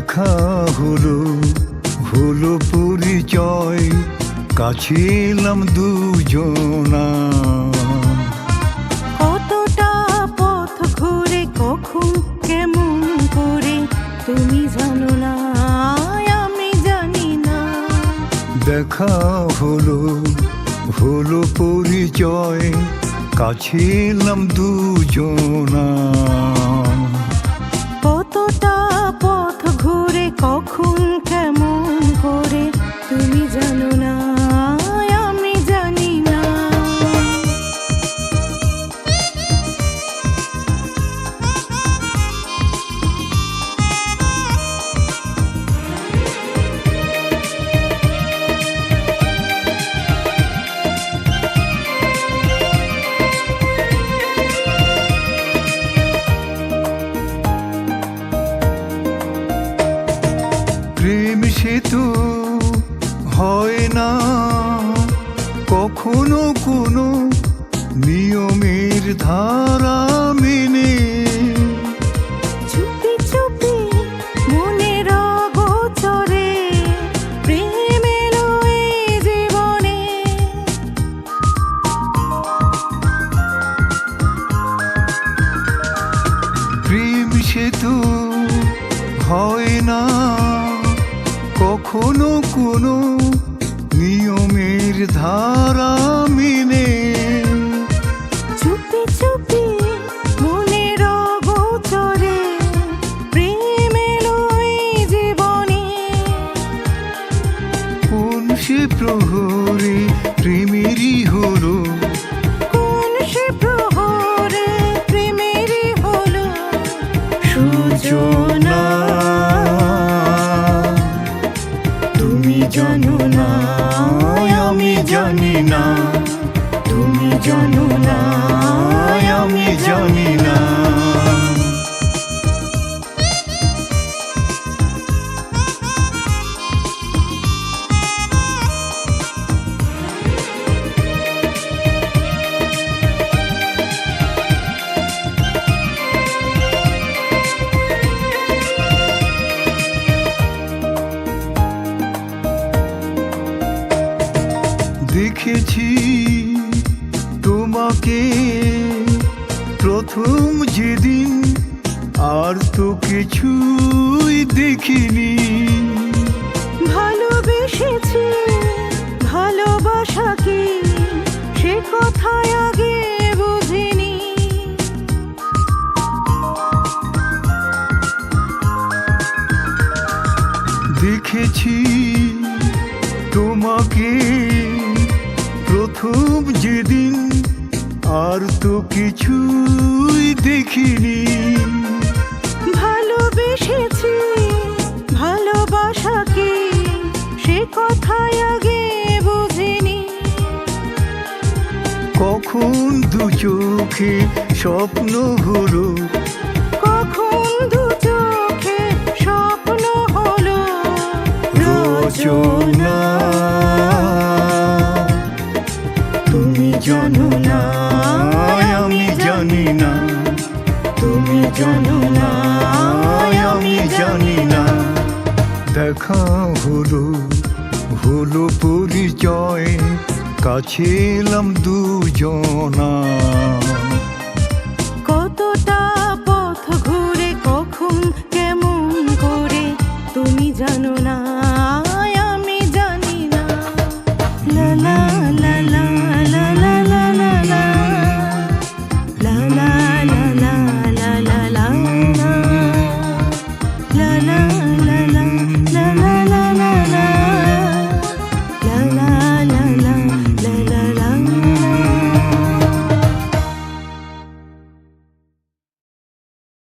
দেখা হলো হলো পরিচয় কাছে এলাম দুজনা। কতটা পথ ঘুরে কখন কেমন করে তুমি জানো না আমি জানি না। দেখা হলো হলো পরিচয় কাছে এলাম দুজনা। কতটা পথ ঘুরে কখন কেমন করে তুমি জানো না। সেতু হয় না। কখনো কোনো নিয়মের ধারা মেনে। চুপি চুপি মনের প্রেম এলো জীবনে। প্রেম সেতু হয় কখনো কোনো নিয়মের ধারা মেনে। চুপি চুপি মনের প্রেমের এলো এই জীবনে। কোন সে প্রহরে জননা দেখেছি তোমাকে। প্রথম যেদিন আর তো কিছুই দেখিনি। ভালোবেসেছি ভালোবাসা কি সে কথায় আগে বুঝিনি। দেখেছি তোমাকে। প্রথম যেদিন আর তো কিছুই দেখিনি। ভালোবেসেছি ভালোবাসা কি সে কথায় আগে বুঝিনি। কখন দু চোখে স্বপ্ন হলো? কখন দু চোখে স্বপ্ন হলো? রচনা জানো না আমি জানি না তুমি জানো না আমি জানি না দেখা হলো হলো পরিচয় কাছে এলাম দুজনা। কতটা পথ ঘুরে কখন কেমন করে তুমি জানো না।